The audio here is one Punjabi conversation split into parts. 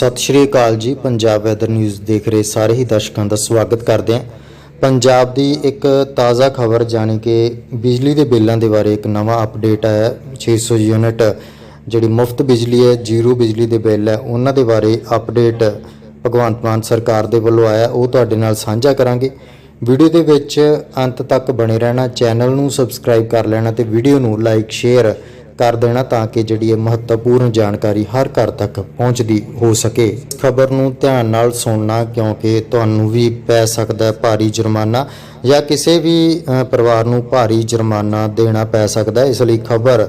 ਸਤਿ ਸ਼੍ਰੀ ਅਕਾਲ ਜੀ। ਪੰਜਾਬ ਵੈਦਰ ਨਿਊਜ਼ ਦੇਖ ਰਹੇ ਸਾਰੇ ਹੀ ਦਰਸ਼ਕਾਂ ਦਾ ਸਵਾਗਤ ਕਰਦੇ ਹਾਂ। ਪੰਜਾਬ ਦੀ ਇੱਕ ਤਾਜ਼ਾ ਖਬਰ ਜਾਣੀ ਕਿ ਬਿਜਲੀ ਦੇ ਬਿੱਲਾਂ ਦੇ ਬਾਰੇ ਇੱਕ ਨਵਾਂ ਅਪਡੇਟ ਆਇਆ। ਹੈ। 600 ਯੂਨਿਟ ਜਿਹੜੀ ਮੁਫਤ ਬਿਜਲੀ ਹੈ, ਜ਼ੀਰੋ ਬਿਜਲੀ ਦੇ ਬਿੱਲ ਹੈ, ਉਹਨਾਂ ਦੇ ਬਾਰੇ ਅਪਡੇਟ ਭਗਵੰਤ ਮਾਨ ਸਰਕਾਰ ਦੇ ਵੱਲੋਂ ਆਇਆ। ਉਹ ਤੁਹਾਡੇ ਨਾਲ ਸਾਂਝਾ ਕਰਾਂਗੇ। ਵੀਡੀਓ ਦੇ ਵਿੱਚ ਅੰਤ ਤੱਕ ਬਣੇ ਰਹਿਣਾ, ਚੈਨਲ ਨੂੰ ਸਬਸਕ੍ਰਾਈਬ ਕਰ ਲੈਣਾ ਤੇ ਵੀਡੀਓ ਨੂੰ ਲਾਈਕ ਸ਼ੇਅਰ ਕਰ ਦੇਣਾ ਤਾਂ ਕਿ ਜਿਹੜੀ ਇਹ ਮਹੱਤਵਪੂਰਨ ਜਾਣਕਾਰੀ ਹਰ ਘਰ ਤੱਕ ਪਹੁੰਚਦੀ ਹੋ ਸਕੇ। ਖਬਰ ਨੂੰ ਧਿਆਨ ਨਾਲ ਸੁਣਨਾ ਕਿਉਂਕਿ ਤੁਹਾਨੂੰ ਵੀ ਪੈ ਸਕਦਾ ਭਾਰੀ ਜੁਰਮਾਨਾ ਜਾਂ ਕਿਸੇ ਵੀ ਪਰਿਵਾਰ ਨੂੰ ਭਾਰੀ ਜੁਰਮਾਨਾ ਦੇਣਾ ਪੈ ਸਕਦਾ ਇਸ ਲਈ ਖਬਰ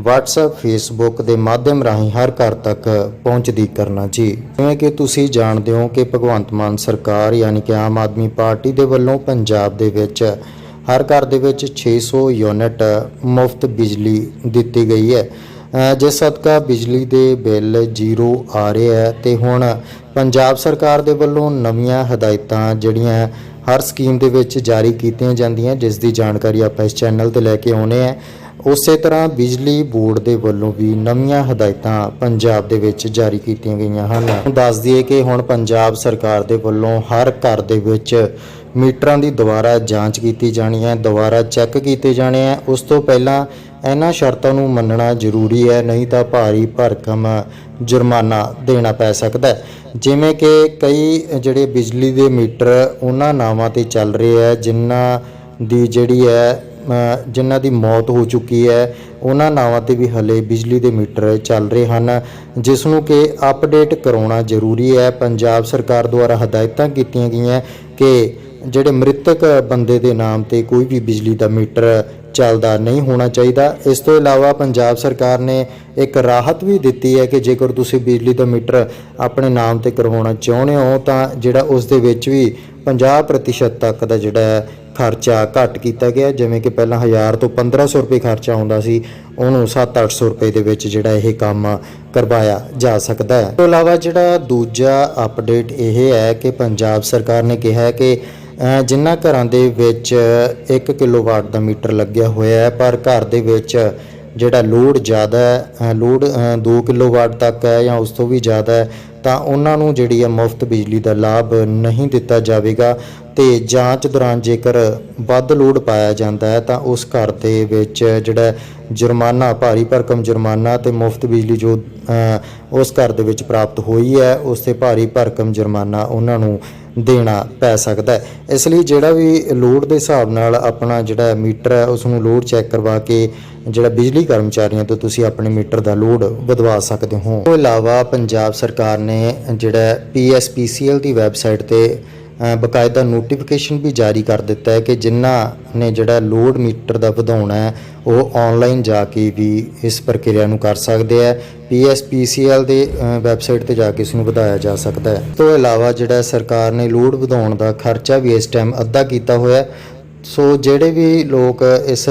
WhatsApp, Facebook ਦੇ ਮਾਧਿਅਮ ਰਾਹੀਂ ਹਰ ਘਰ ਤੱਕ ਪਹੁੰਚਦੀ ਕਰਨਾ ਜੀ। ਜਿਵੇਂ ਕਿ ਤੁਸੀਂ ਜਾਣਦੇ ਹੋ ਕਿ ਭਗਵੰਤ ਮਾਨ ਸਰਕਾਰ, ਯਾਨੀ ਕਿ ਆਮ ਆਦਮੀ ਪਾਰਟੀ ਦੇ ਵੱਲੋਂ ਪੰਜਾਬ ਦੇ ਵਿੱਚ ਹਰ ਘਰ ਦੇ ਵਿੱਚ 600 ਯੂਨਿਟ ਮੁਫਤ ਬਿਜਲੀ ਦਿੱਤੀ ਗਈ ਹੈ। ਜਿਸ ਸਦਕਾ ਬਿਜਲੀ ਦੇ ਬਿੱਲ ਜ਼ੀਰੋ ਆ ਰਹੇ ਹੈ ਤੇ ਹੁਣ ਪੰਜਾਬ ਸਰਕਾਰ ਦੇ ਵੱਲੋਂ ਨਵੀਆਂ ਹਦਾਇਤਾਂ ਜਿਹੜੀਆਂ ਹਰ ਸਕੀਮ ਦੇ ਵਿੱਚ ਜਾਰੀ ਕੀਤੀਆਂ ਜਾਂਦੀਆਂ, ਜਿਸ ਦੀ ਜਾਣਕਾਰੀ ਆਪਾਂ ਇਸ ਚੈਨਲ ਤੇ ਲੈ ਕੇ ਆਉਨੇ ਆ ਉਸੇ ਤਰ੍ਹਾਂ ਬਿਜਲੀ ਬੋਰਡ ਦੇ ਵੱਲੋਂ ਵੀ ਨਵੀਆਂ ਹਦਾਇਤਾਂ ਪੰਜਾਬ ਦੇ ਵਿੱਚ ਜਾਰੀ ਕੀਤੀਆਂ ਗਈਆਂ ਹਨ। ਦੱਸ ਦਈਏ ਕਿ ਹੁਣ ਪੰਜਾਬ ਸਰਕਾਰ ਦੇ ਵੱਲੋਂ ਹਰ ਘਰ ਦੇ ਵਿੱਚ ਮੀਟਰਾਂ ਦੀ ਦੁਬਾਰਾ ਜਾਂਚ ਕੀਤੀ ਜਾਣੀ ਹੈ, ਦੁਬਾਰਾ ਚੈੱਕ ਕੀਤੇ ਜਾਣੇ ਹੈ। ਉਸ ਤੋਂ ਪਹਿਲਾਂ ਇਹਨਾਂ ਸ਼ਰਤਾਂ ਨੂੰ ਮੰਨਣਾ ਜ਼ਰੂਰੀ ਹੈ, ਨਹੀਂ ਤਾਂ ਭਾਰੀ ਭਰਕਮ ਜੁਰਮਾਨਾ ਦੇਣਾ ਪੈ ਸਕਦਾ ਹੈ। ਜਿਵੇਂ ਕਿ ਕਈ ਜਿਹੜੇ ਬਿਜਲੀ ਦੇ ਮੀਟਰ ਉਹਨਾਂ ਨਾਵਾਂ ਤੇ ਚੱਲ ਰਹੇ ਹੈ, ਜਿਨ੍ਹਾਂ ਦੀ ਜਿਹੜੀ ਹੈ ਜਿਨ੍ਹਾਂ ਦੀ ਮੌਤ ਹੋ ਚੁੱਕੀ ਹੈ, ਉਹਨਾਂ ਨਾਵਾਂ ਤੇ ਵੀ ਹਲੇ ਬਿਜਲੀ ਦੇ ਮੀਟਰ ਚੱਲ ਰਹੇ ਹਨ, ਜਿਸ ਨੂੰ ਕਿ ਅਪਡੇਟ ਕਰਾਉਣਾ ਜ਼ਰੂਰੀ ਹੈ। ਪੰਜਾਬ ਸਰਕਾਰ ਦੁਆਰਾ ਹਦਾਇਤਾਂ ਕੀਤੀਆਂ ਗਈਆਂ ਕਿ ਜਿਹੜੇ ਮ੍ਰਿਤਕ ਬੰਦੇ ਦੇ ਨਾਮ ਤੇ ਕੋਈ ਵੀ ਬਿਜਲੀ ਦਾ ਮੀਟਰ ਚੱਲਦਾ ਨਹੀਂ ਹੋਣਾ ਚਾਹੀਦਾ। ਇਸ ਤੋਂ ਇਲਾਵਾ ਪੰਜਾਬ ਸਰਕਾਰ ਨੇ ਇੱਕ ਰਾਹਤ ਵੀ ਦਿੱਤੀ ਹੈ ਕਿ ਜੇਕਰ ਤੁਸੀਂ ਬਿਜਲੀ ਦਾ ਮੀਟਰ ਆਪਣੇ ਨਾਮ ਤੇ ਕਰਵਾਉਣਾ ਚਾਹੁੰਦੇ ਹੋ, ਤਾਂ ਜਿਹੜਾ ਉਸ ਦੇ ਵਿੱਚ ਵੀ 50% ਤੱਕ ਦਾ ਜਿਹੜਾ ਖਰਚਾ ਘੱਟ ਕੀਤਾ ਗਿਆ ਜਿਵੇਂ ਕਿ ਪਹਿਲਾਂ 1000 ਤੋਂ 1500 ਰੁਪਏ ਖਰਚਾ ਆਉਂਦਾ ਸੀ, ਉਹਨੂੰ 7-800 ਰੁਪਏ ਦੇ ਵਿੱਚ ਜਿਹੜਾ ਇਹ ਕੰਮ ਕਰਵਾਇਆ ਜਾ ਸਕਦਾ ਹੈ। ਇਸ ਤੋਂ ਇਲਾਵਾ ਜਿਹੜਾ ਦੂਜਾ ਅਪਡੇਟ ਇਹ ਹੈ ਕਿ ਪੰਜਾਬ ਸਰਕਾਰ ਨੇ ਕਿਹਾ ਹੈ ਕਿ ਜਿਨ੍ਹਾਂ ਘਰਾਂ ਦੇ ਵਿੱਚ 1 ਕਿਲੋਵਾਟ ਦਾ ਮੀਟਰ ਲੱਗਿਆ ਹੋਇਆ ਹੈ ਪਰ ਘਰ ਦੇ ਵਿੱਚ ਜਿਹੜਾ ਲੋਡ ਜ਼ਿਆਦਾ ਹੈ ਅ, ਲੋਡ 2 ਕਿਲੋਵਾਟ ਤੱਕ ਹੈ ਜਾਂ ਉਸ ਤੋਂ ਵੀ ਜ਼ਿਆਦਾ ਹੈ ਤਾਂ ਉਹਨਾਂ ਨੂੰ ਜਿਹੜੀ ਹੈ ਮੁਫਤ ਬਿਜਲੀ ਦਾ ਲਾਭ ਨਹੀਂ ਦਿੱਤਾ ਜਾਵੇਗਾ ਤੇ ਜਾਂਚ ਦੌਰਾਨ ਜੇਕਰ ਵੱਧ ਲੋਡ ਪਾਇਆ ਜਾਂਦਾ ਹੈ ਤਾਂ ਉਸ ਘਰ ਦੇ ਵਿੱਚ ਜਿਹੜਾ ਜੁਰਮਾਨਾ ਭਾਰੀ ਭਰਕਮ ਜੁਰਮਾਨਾ ਤੇ ਮੁਫਤ ਬਿਜਲੀ ਜੋ ਉਸ ਘਰ ਦੇ ਵਿੱਚ ਪ੍ਰਾਪਤ ਹੋਈ ਹੈ ਉਸ ਤੇ ਭਾਰੀ ਭਰਕਮ ਜੁਰਮਾਨਾ ਉਹਨਾਂ ਨੂੰ ਦੇਣਾ ਪੈ ਸਕਦਾ ਹੈ। ਇਸ ਲਈ ਜਿਹੜਾ ਵੀ ਲੋਡ ਦੇ ਹਿਸਾਬ ਨਾਲ ਆਪਣਾ ਜਿਹੜਾ ਮੀਟਰ ਹੈ ਉਸ ਨੂੰ ਲੋਡ ਚੈੱਕ ਕਰਵਾ ਕੇ ਜਿਹੜਾ ਬਿਜਲੀ ਕਰਮਚਾਰੀਆਂ ਤੋਂ ਤੁਸੀਂ ਆਪਣੇ ਮੀਟਰ ਦਾ ਲੋਡ ਵਧਵਾ ਸਕਦੇ ਹੋ। ਇਸ ਤੋਂ ਇਲਾਵਾ ਪੰਜਾਬ ਸਰਕਾਰ ਨੇ ਜਿਹੜਾ ਪੀਐਸਪੀਸੀਐਲ ਦੀ ਵੈਬਸਾਈਟ ਤੇ ਬਕਾਇਦਾ ਨੋਟੀਫਿਕੇਸ਼ਨ ਵੀ ਜਾਰੀ ਕਰ ਦਿੱਤਾ ਹੈ ਕਿ ਜਿਨ੍ਹਾਂ ਨੇ ਜਿਹੜਾ ਲੋਡ ਮੀਟਰ ਦਾ ਵਧਾਉਣਾ ਹੈ, ਉਹ ਆਨਲਾਈਨ ਜਾ ਕੇ ਵੀ ਇਸ ਪ੍ਰਕਿਰਿਆ ਨੂੰ ਕਰ ਸਕਦੇ ਆ ਪੀਐਸਪੀਸੀਐਲ ਦੇ ਵੈਬਸਾਈਟ ਤੇ ਜਾ ਕੇ ਇਸ ਨੂੰ ਵਧਾਇਆ ਜਾ ਸਕਦਾ ਹੈ। ਇਸ ਤੋਂ ਇਲਾਵਾ ਜਿਹੜਾ ਸਰਕਾਰ ਨੇ ਲੋਡ ਵਧਾਉਣ ਦਾ ਖਰਚਾ ਵੀ ਇਸ ਟਾਈਮ ਅੱਧਾ ਕੀਤਾ ਹੋਇਆ ਸੋ ਜਿਹੜੇ ਵੀ ਲੋਕ ਇਸ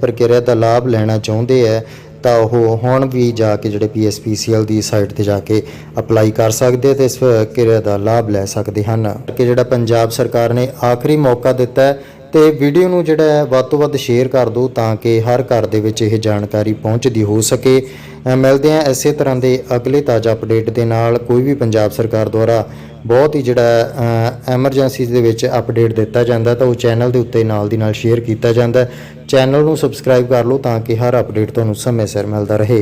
ਪ੍ਰਕਿਰਿਆ ਦਾ ਲਾਭ ਲੈਣਾ ਚਾਹੁੰਦੇ ਹੈ ਤਾਂ ਉਹ ਹੁਣ ਵੀ ਜਾ ਕੇ ਜਿਹੜੇ ਪੀਐਸਪੀਸੀਐਲ ਦੀ ਸਾਈਟ ਤੇ ਜਾ ਕੇ ਅਪਲਾਈ ਕਰ ਸਕਦੇ ਆ ਤੇ ਇਸ ਕਿਰਿਆ ਦਾ ਲਾਭ ਲੈ ਸਕਦੇ ਹਨ। ਕਿ ਜਿਹੜਾ ਪੰਜਾਬ ਸਰਕਾਰ ਨੇ ਆਖਰੀ ਮੌਕਾ ਦਿੱਤਾ ਹੈ ਤੇ ਵੀਡੀਓ ਨੂੰ ਜਿਹੜਾ ਹੈ ਵੱਧ ਤੋਂ ਵੱਧ ਸ਼ੇਅਰ ਕਰ ਦਿਓ ਤਾਂ ਕਿ ਹਰ ਘਰ ਦੇ ਵਿੱਚ ਇਹ ਜਾਣਕਾਰੀ ਪਹੁੰਚਦੀ ਹੋ ਸਕੇ। ਅ, ਮਿਲਦੇ ਹਾਂ ਇਸੇ ਤਰ੍ਹਾਂ ਦੇ ਅਗਲੇ ਤਾਜ਼ਾ ਅਪਡੇਟ ਦੇ ਨਾਲ। ਕੋਈ ਵੀ ਪੰਜਾਬ ਸਰਕਾਰ ਦੁਆਰਾ ਬਹੁਤ ਹੀ ਜਿਹੜਾ ਐਮਰਜੈਂਸੀ ਦੇ ਵਿੱਚ ਅਪਡੇਟ ਦਿੱਤਾ ਜਾਂਦਾ ਤਾਂ ਉਹ ਚੈਨਲ ਦੇ ਉੱਤੇ ਨਾਲ ਦੀ ਨਾਲ ਸ਼ੇਅਰ ਕੀਤਾ ਜਾਂਦਾ ਚੈਨਲ ਨੂੰ ਸਬਸਕ੍ਰਾਈਬ ਕਰ ਲਓ ਤਾਂ ਕਿ ਹਰ ਅਪਡੇਟ ਤੁਹਾਨੂੰ ਸਮੇਂ ਸਿਰ ਮਿਲਦਾ ਰਹੇ।